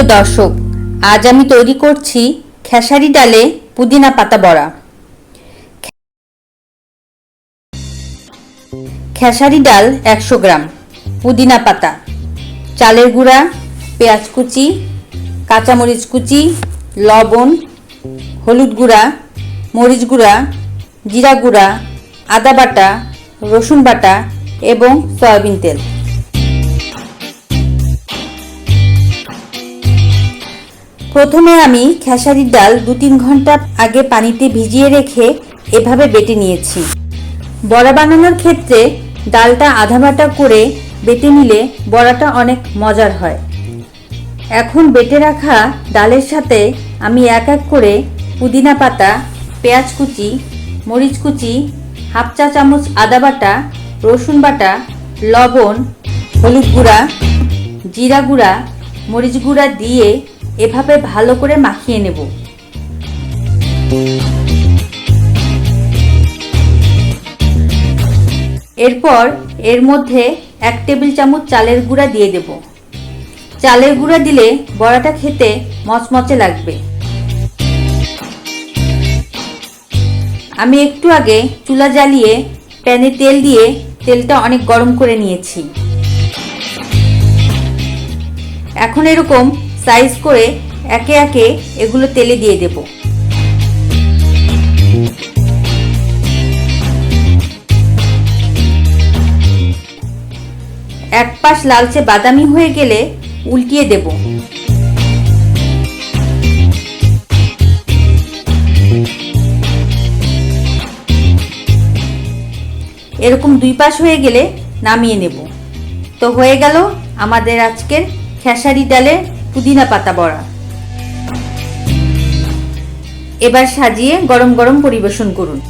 প্রিয় দর্শক, আজ আমি তৈরি করছি খেসারি ডালে পুদিনা পাতা বড়া। খেসারি ডাল একশো গ্রাম, পুদিনা পাতা, চালের গুঁড়া, পেঁয়াজ কুচি, কাঁচামরিচ কুচি, লবণ, হলুদ গুঁড়া, মরিচ গুঁড়া, জিরা গুঁড়া, আদা বাটা, রসুন বাটা এবং সয়াবিন তেল। প্রথমে আমি খেসারির ডাল দু তিন ঘণ্টা আগে পানিতে ভিজিয়ে রেখে এভাবে বেটে নিয়েছি। বড়া বানানোর ক্ষেত্রে ডালটা আধা বাটা করে বেটে নিলে বড়াটা অনেক মজার হয়। এখন বেটে রাখা ডালের সাথে আমি এক এক করে পুদিনা পাতা, পেঁয়াজ কুচি, মরিচ কুচি, হাফ চা চামচ আদা বাটা, রসুন বাটা, লবণ, হলুদ গুঁড়া, জিরা গুঁড়া, মরিচ গুঁড়া দিয়ে এভাবে ভালো করে মাখিয়ে নেব। এরপর এর মধ্যে এক টেবিল চামচ চালের গুঁড়া দিয়ে দেব। চালের গুঁড়া দিলে বড়াটা খেতে মচমচে লাগবে। আমি একটু আগে চুলা জ্বালিয়ে প্যানে তেল দিয়ে তেলটা অনেক গরম করে নিয়েছি। এখন এরকম সাইজ করে একে একে এগুলো তেলে দিয়ে দেব। এক পাশ লালচে বাদামি হয়ে গেলে উল্টিয়ে দেব। এরকম দুই পাশ হয়ে গেলে নামিয়ে নেব। তো হয়ে গেল আমাদের আজকের খেসারি ডালের পুদিনা পাতা বড়া। এবার সাজিয়ে গরম গরম পরিবেশন করুন।